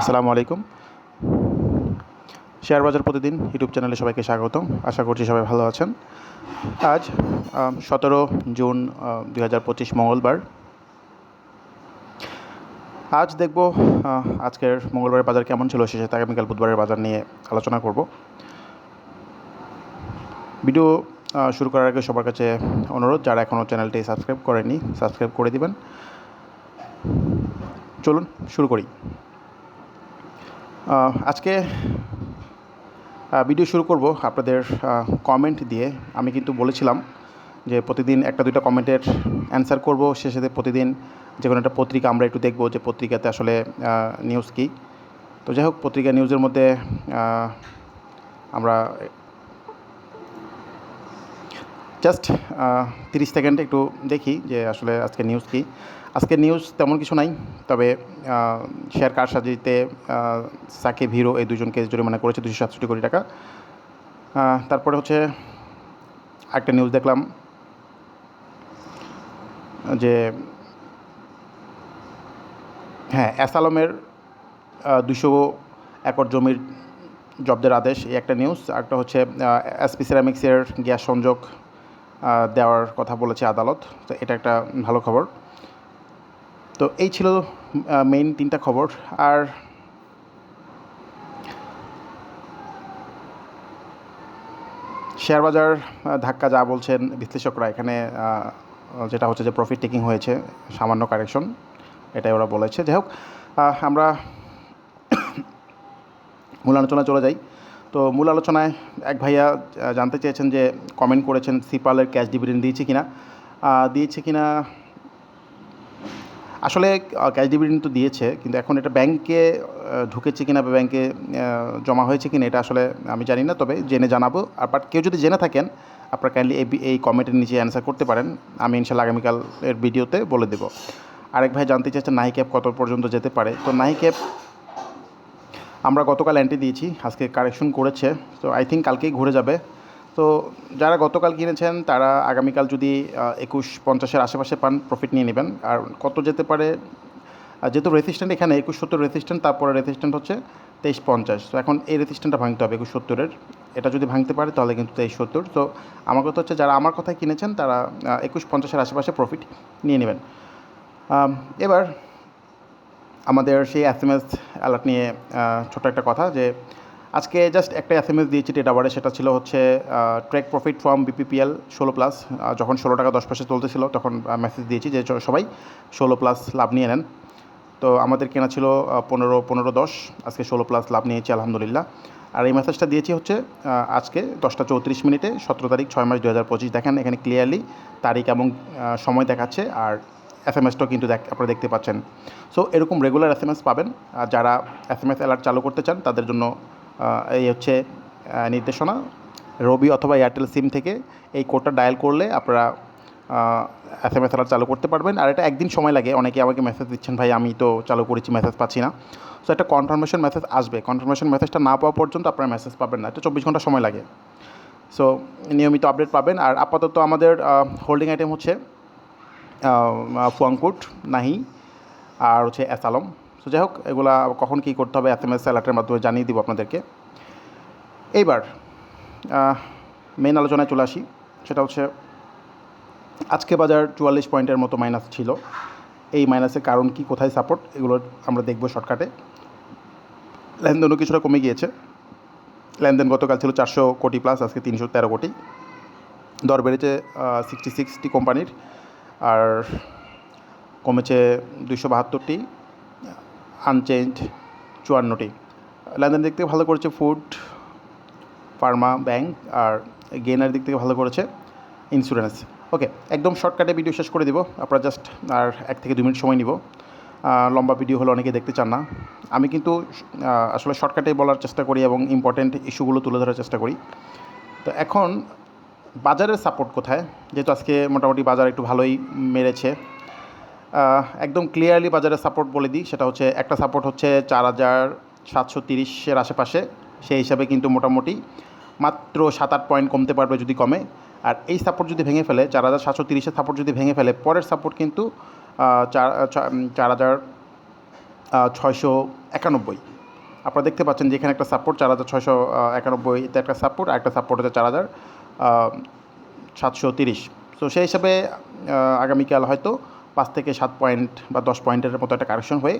আসসালামু আলাইকুম। শেয়ার বাজার প্রতিদিন ইউটিউব চ্যানেলে সবাইকে স্বাগতম আশা করছি সবাই ভালো আছেন। আজ সতেরো জুন দুই হাজার পঁচিশ মঙ্গলবার। আজ দেখব আজকের মঙ্গলবারের বাজার কেমন ছিল সে সাথে আগামীকাল বুধবারের বাজার নিয়ে আলোচনা করব। ভিডিও শুরু করার আগে সবার কাছে অনুরোধ, যারা এখনও চ্যানেলটি সাবস্ক্রাইব করেনি সাবস্ক্রাইব করে দিবেন। চলুন, শুরু করি। আজকে ভিডিও শুরু করব আপনাদের কমেন্ট দিয়ে। আমি কিন্তু বলেছিলাম যে প্রতিদিন একটা দুইটা কমেন্টের অ্যান্সার করব সাথে প্রতিদিন যে কোনো একটা পত্রিকা আমরা একটু দেখব যে পত্রিকাতে আসলে নিউজ কী। তো যাই হোক, পত্রিকা নিউজের মধ্যে আমরা জাস্ট তিরিশ সেকেন্ড একটু দেখি যে আসলে আজকে নিউজ কী। আজকে নিউজ তেমন কিছু নাই, তবে শেয়ার কারসাজিতে সাকিব হিরো এই দুজনকে জরিমানা করেছে দুশো সাতষট্টি কোটি টাকা। তারপরে হচ্ছে একটা নিউজ দেখলাম, যে হ্যাঁ অ্যাসালমের দুশো একর জমির জব্দের আদেশ, এই একটা নিউজ একটা হচ্ছে এসপি সিরামিক্সের গ্যাস সংযোগ দেওয়ার কথা বলেছে আদালত। তো এটা একটা ভালো খবর। তো এই ছিল মেইন তিনটা খবর। আর শেয়ার বাজার ধাক্কা যা বলছেন বিশ্লেষকরা, এখানে যেটা হচ্ছে যে প্রফিট টেকিং হয়েছে, সামান্য কারেকশন এটাই ওরা বলেছে। যাই হোক আমরা মূল আলোচনায় চলে যাই। তো মূল আলোচনায় এক ভাইয়া জানতে চেয়েছেন যে কমেন্ট করেছেন সিপালের ক্যাশ ডিভিডেন্ড দিয়েছে কিনা। দিয়েছে কিনা? আসলে ক্যাশ ডিভিডেন্ড তো দিয়েছে, কিন্তু এখন এটা ব্যাংকে ঢুকেছে কিনা বা ব্যাংকে জমা হয়েছে কিনা, এটা আসলে আমি জানি না, তবে জেনে জানাব। আর বাট কেউ যদি জেনে থাকেন, আপনারা কাইন্ডলি এই এই কমেন্টের নিচে অ্যান্সার করতে পারেন। আমি ইনশাল্লাহ আগামীকাল এর ভিডিওতে বলে দেবো। আরেক ভাই জানতে চাইছেন নাহি ক্যাপ কত পর্যন্ত যেতে পারে? তো নাহি ক্যাপ আমরা গতকাল অ্যান্টি দিয়েছি, আজকে কারেকশন করেছে, তো আই থিঙ্ক কালকেই ঘুরে যাবে। তো যারা গতকাল কিনেছেন, তারা আগামীকাল যদি একুশ পঞ্চাশের আশেপাশে পান প্রফিট নিয়ে নেবেন। আর কত যেতে পারে যেহেতু রেসিস্ট্যান্ট এখানে, একুশ সত্তর রেসিস্ট্যান্ট তারপরে রেসিস্ট্যান্ট হচ্ছে তেইশ পঞ্চাশ। তো এখন এই রেসিস্ট্যান্টটা ভাঙতে হবে, একুশ সত্তরের। এটা যদি ভাঙতে পারে, তাহলে কিন্তু তেইশ সত্তর। তো আমার কথা হচ্ছে, যারা আমার কথায় কিনেছেন, তারা একুশ পঞ্চাশের আশেপাশে প্রফিট নিয়ে নেবেন। এবার আমাদের সেই এস এম এস অ্যালার্ট নিয়ে ছোট্ট একটা কথা যে, আজকে জাস্ট একটা এস এম এস দিয়েছি ডেটাবারে সেটা ছিল হচ্ছে ট্রেক প্রফিট ফ্রম বিপিপিএল ষোলো প্লাস যখন ষোলো টাকা দশ পয়সা চলতেছিল, তখন মেসেজ দিয়েছি যে সবাই ষোলো প্লাস লাভ নিয়ে নেন। তো আমাদের কেনা ছিল পনেরো পনেরো দশ, আজকে ষোলো প্লাস লাভ নিয়েছি, আলহামদুলিল্লাহ। আর এই মেসেজটা দিয়েছি হচ্ছে আজকে দশটা চৌত্রিশ মিনিটে, সতেরো তারিখ, ছয় মাস দু হাজার পঁচিশ। দেখেন এখানে ক্লিয়ারলি তারিখ এবং সময় দেখাচ্ছে। আর এস এম এসটাও কিন্তু আপনারা দেখতে পাচ্ছেন। সো এরকম রেগুলার এস এম এস পাবেন। আর যারা এস এম এস অ্যালার্ট চালু করতে চান, তাদের জন্য এই হচ্ছে নির্দেশনা। রবি অথবা এয়ারটেল সিম থেকে এই কোডটা ডায়াল করলে আপনারা এস এম এস অ্যালার্ট চালু করতে পারবেন। আর এটা একদিন সময় লাগে। অনেকে আমাকে মেসেজ দিচ্ছেন, ভাই, আমি তো চালু করেছি মেসেজ পাচ্ছি না। সো একটা কনফার্মেশন মেসেজ আসবে। কনফার্মেশন মেসেজটা না পাওয়া পর্যন্ত আপনারা মেসেজ পাবেন না। এটা চব্বিশ ঘণ্টা সময় লাগে। সো নিয়মিত আপডেট পাবেন। আর আপাতত আমাদের হোল্ডিং আইটেম হচ্ছে ফুয়াংকুট নাহি আর হচ্ছে আলম সো যাই হোক এগুলা কখন কী করতে হবে এস এম এস অ্যালার্টের মাধ্যমে জানিয়ে দিব আপনাদেরকে। এইবার মেন আলোচনায় চলে আসি। সেটা হচ্ছে, আজকে বাজার চুয়াল্লিশ পয়েন্টের মতো মাইনাস ছিল। এই মাইনাসের কারণ কি, কোথায় সাপোর্ট এগুলো আমরা দেখব শর্টকাটে লেনদেনও কিছুটা কমে গিয়েছে। লেনদেন গতকাল ছিল চারশো কোটি প্লাস আজকে তিনশো তেরো কোটি। দর বেড়েছে সিক্সটি সিক্সটি কোম্পানির। আর কমেছে দুইশো বাহাত্তরটি আনচেঞ্জ চুয়ান্নটি। লেনদেন দিক থেকে ভালো করেছে ফুড, ফার্মা, ব্যাংক, আর গেনার দিক থেকে ভালো করেছে ইন্স্যুরেন্স ওকে একদম শর্টকাটে ভিডিও শেষ করে দিব, আপনারা জাস্ট আর এক থেকে দু মিনিট সময় নিব। লম্বা ভিডিও হলে অনেকে দেখতে চান না। আমি কিন্তু আসলে শর্টকাটে বলার চেষ্টা করি এবং ইম্পর্টেন্ট ইস্যুগুলো তুলে ধরার চেষ্টা করি। তো এখন বাজারের সাপোর্ট কোথায়? যেহেতু আজকে মোটামুটি বাজার একটু ভালোই মেরেছে একদম ক্লিয়ারলি বাজারের সাপোর্ট বলে দিই, সেটা হচ্ছে একটা সাপোর্ট হচ্ছে চার হাজার সাতশো তিরিশের আশেপাশে, সেই হিসাবে কিন্তু মোটামুটি মাত্র সাত আট পয়েন্ট কমতে পারবে যদি কমে। আর এই সাপোর্ট যদি ভেঙে ফেলে, চার হাজার সাতশো তিরিশের সাপোর্ট যদি ভেঙে ফেলে, পরের সাপোর্ট কিন্তু চার চার হাজার ছয়শো একানব্বই। আপনারা দেখতে পাচ্ছেন যে এখানে একটা সাপোর্ট চার হাজার ছয়শো একানব্বই একানব্বইতে একটা সাপোর্ট আর একটা সাপোর্ট হচ্ছে চার হাজার সাতশো তিরিশ। তো সেই হিসাবে আগামীকাল হয়তো পাঁচ থেকে সাত পয়েন্ট বা দশ পয়েন্টের মতো একটা কারেকশন হয়ে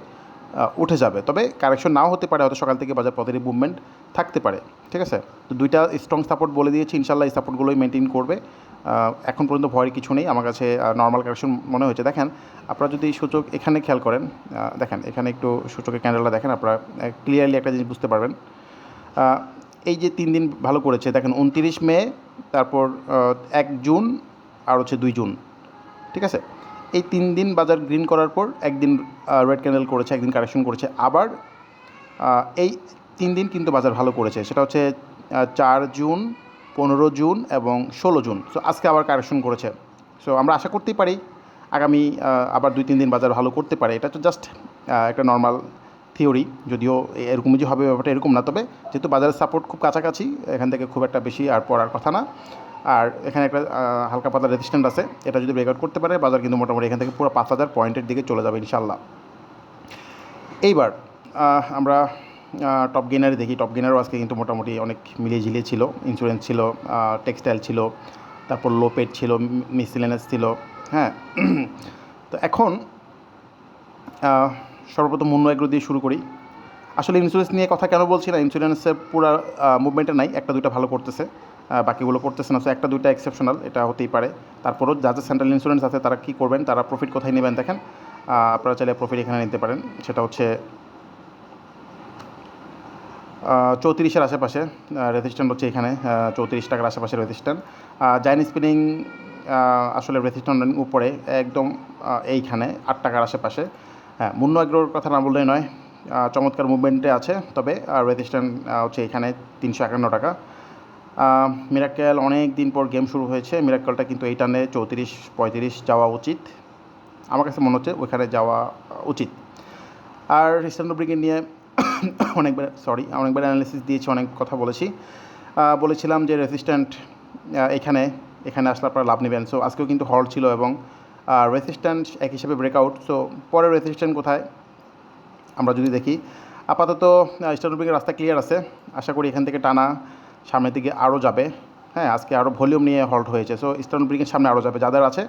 উঠে যাবে। তবে কারেকশন নাও হতে পারে, হয়তো সকাল থেকে বাজার পথের মুভমেন্ট থাকতে পারে। ঠিক আছে? তো দুইটা স্ট্রং সাপোর্ট বলে দিয়েছি ইনশাল্লাহ এই সাপোর্টগুলোই মেনটেন করবে। এখন পর্যন্ত ভয়ের কিছু নেই, আমার কাছে নর্মাল কারেকশন মনে হয়েছে। দেখেন, আপনারা যদি সূচক এখানে খেয়াল করেন দেখেন, এখানে একটু সূচকের ক্যান্ডেলটা দেখেন, আপনারা ক্লিয়ারলি একটা জিনিস বুঝতে পারবেন। এই যে তিন দিন ভালো করেছে, দেখেন উনতিরিশ মে, তারপর এক জুন আর হচ্ছে দুই জুন, ঠিক আছে? এই তিন দিন বাজার গ্রিন করার পর একদিন রেড ক্যান্ডেল করেছে, একদিন কারেকশন করেছে। আবার এই তিন দিন কিন্তু বাজার ভালো করেছে, সেটা হচ্ছে চার জুন, পনেরো জুন এবং ষোলো জুন। সো আজকে আবার কারেকশন করেছে। সো আমরা আশা করতেই পারি, আগামী আবার দুই তিন দিন বাজার ভালো করতে পারে। এটা তো জাস্ট একটা নর্মাল থিওরি, যদিও এরকমই যে হবে ব্যাপারটা এরকম না, তবে যেহেতু বাজারের সাপোর্ট খুব কাছাকাছি, এখান থেকে খুব একটা বেশি আর পড়ার কথা না। আর এখানে একটা হালকা পাতলা রেজিস্ট্যান্ট আছে, এটা যদি ব্রেকআউট করতে পারে, বাজার কিন্তু মোটামুটি এখান থেকে পুরো পাঁচ হাজার পয়েন্টের দিকে চলে যাবে ইনশাল্লাহ এইবার আমরা টপ গেনারে দেখি। টপ গেনারও আজকে কিন্তু মোটামুটি অনেক মিলিয়ে ঝিলিয়ে ছিল। ইন্স্যুরেন্স ছিল টেক্সটাইল ছিল, তারপর লোপেড ছিল মিসিলেনাস ছিল হ্যাঁ। তো এখন সর্বপ্রথম মুন্নু এগ্রো দিয়ে শুরু করি। আসলে ইন্স্যুরেন্স নিয়ে কথা কেন বলছি না ইন্স্যুরেন্সের পুরো মুভমেন্টে নাই, একটা দুইটা ভালো করতেছে বাকিগুলো করতেছে না সো একটা দুইটা এক্সেপশনাল এটা হতেই পারে। তারপরও যাদের সেন্ট্রাল ইন্স্যুরেন্স আছে তারা কী করবেন, তারা প্রফিট কোথায় নেবেন দেখেন আপনারা চাইলে প্রফিট এখানে নিতে পারেন, সেটা হচ্ছে চৌত্রিশের আশেপাশে রেজিস্ট্যান্ট হচ্ছে এখানে চৌত্রিশ টাকার আশেপাশে রেজিস্ট্যান্ট জাইন স্পিনিং আসলে রেজিস্ট্যান্ট উপরে, একদম এইখানে, আট টাকার আশেপাশে। হ্যাঁ মুন্ন এগ্রোর কথা না বললেই নয়। চমৎকার মুভমেন্টে আছে, তবে আর রেজিস্ট্যান্ট হচ্ছে এখানে তিনশো একান্ন টাকা। মিরাক্কেল অনেক দিন পর গেম শুরু হয়েছে। মিরাক্কেলটা কিন্তু এই টানে চৌত্রিশ, পঁয়ত্রিশ যাওয়া উচিত। আমার কাছে মনে হচ্ছে ওইখানে যাওয়া উচিত। আর ইস্টার্ন ব্রিগেড নিয়ে অনেকবার সরি অনেকবার অ্যানালিসিস দিয়েছি, অনেক কথা বলেছি। বলেছিলাম যে রেসিস্ট্যান্ট এখানে এখানে আসলে আপনারা লাভ নেবেন। সো আজকেও কিন্তু হল ছিল এবং রেসিস্ট্যান্ট এক হিসেবে ব্রেকআউট সো পরের রেসিস্ট্যান্ট কোথায়? আমরা যদি দেখি, আপাতত ইস্টার্ন ব্রিগের রাস্তা ক্লিয়ার আছে। আশা করি এখান থেকে টানা সামনের দিকে আরও যাবে। হ্যাঁ আজকে আরও ভলিউম নিয়ে হল্ট হয়েছে। সো ইস্টার্ন ব্রিগের সামনে আরও যাবে। যাদের আছে,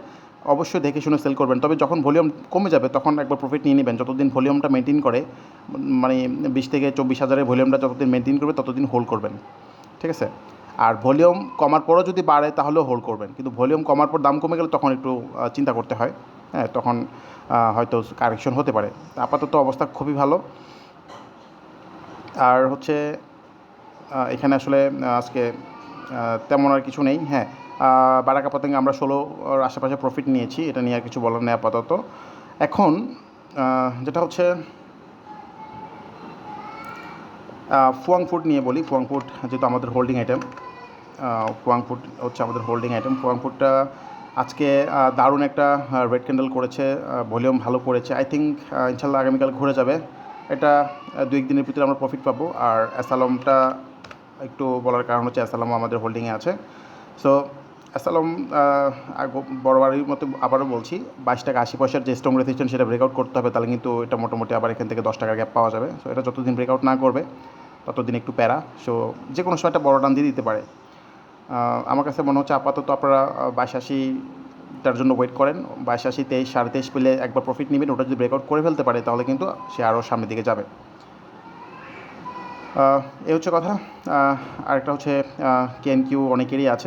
অবশ্যই দেখে শুনে সেল করবেন। তবে যখন ভলিউম কমে যাবে, তখন একবার প্রফিট নিয়ে নেবেন। যতদিন ভলিউমটা মেনটেন করে মানে বিশ থেকে চব্বিশ হাজারের ভলিউমটা যতদিন মেনটেন করবে, ততদিন হোল্ড করবেন। ঠিক আছে? আর ভলিউম কমার পরও যদি বাড়ে তাহলেও হোল্ড করবেন। কিন্তু ভলিউম কমার পর দাম কমে গেলে তখন একটু চিন্তা করতে হয়। হ্যাঁ তখন হয়তো কারেকশন হতে পারে। আপাতত অবস্থা খুবই ভালো। আর হচ্ছে এখানে আসলে আজকে তেমন আর কিছু নেই। হ্যাঁ বারাকা পতঙ্গে আমরা ষোলো আশেপাশে প্রফিট নিয়েছি। এটা নিয়ে আর কিছু বলার নেই আপাতত। এখন যেটা হচ্ছে ফুয়াং ফুড নিয়ে বলি। ফুয়াং ফুড যেহেতু আমাদের হোল্ডিং আইটেম ফুয়াং ফুড হচ্ছে আমাদের হোল্ডিং আইটেম ফুয়াং ফুডটা আজকে দারুণ একটা রেড ক্যান্ডেল করেছে ভলিউম ভালো করেছে। আই থিঙ্ক ইনশাল্লাহ আগামীকাল ঘুরে যাবে। এটা দুই দিনের ভিতরে আমরা প্রফিট পাবো। আর অ্যাসালমটা একটু বলার কারণ হচ্ছে অ্যাসালমও আমাদের হোল্ডিংয়ে আছে। সো অ্যাসালম বড়বাড়ির মতো আবারও বলছি, বাইশ টাকা আশি পয়সার যে স্ট্রং রেজিস্ট্যান্ট সেটা ব্রেকআউট করতে হবে, তাহলে কিন্তু এটা মোটামুটি আবার এখান থেকে দশ টাকার গ্যাপ পাওয়া যাবে। সো এটা যতদিন ব্রেকআউট না করবে, ততদিন একটু প্যারা। সো যে কোনো সময় একটা বড় ডান দিয়ে দিতে পারে। আমার কাছে মনে হচ্ছে আপাতত আপনারা বাইশ আশিটার জন্য ওয়েট করেন। বাইশ আশি তেইশ, সাড়ে তেইশ পেলে একবার প্রফিট নেবেন, ওটা যদি ব্রেকআউট করে ফেলতে পারে, তাহলে কিন্তু সে আরও সামনের দিকে যাবে। এই হচ্ছে কথা। আরেকটা হচ্ছে কেন কিউ অনেকেরই আছে।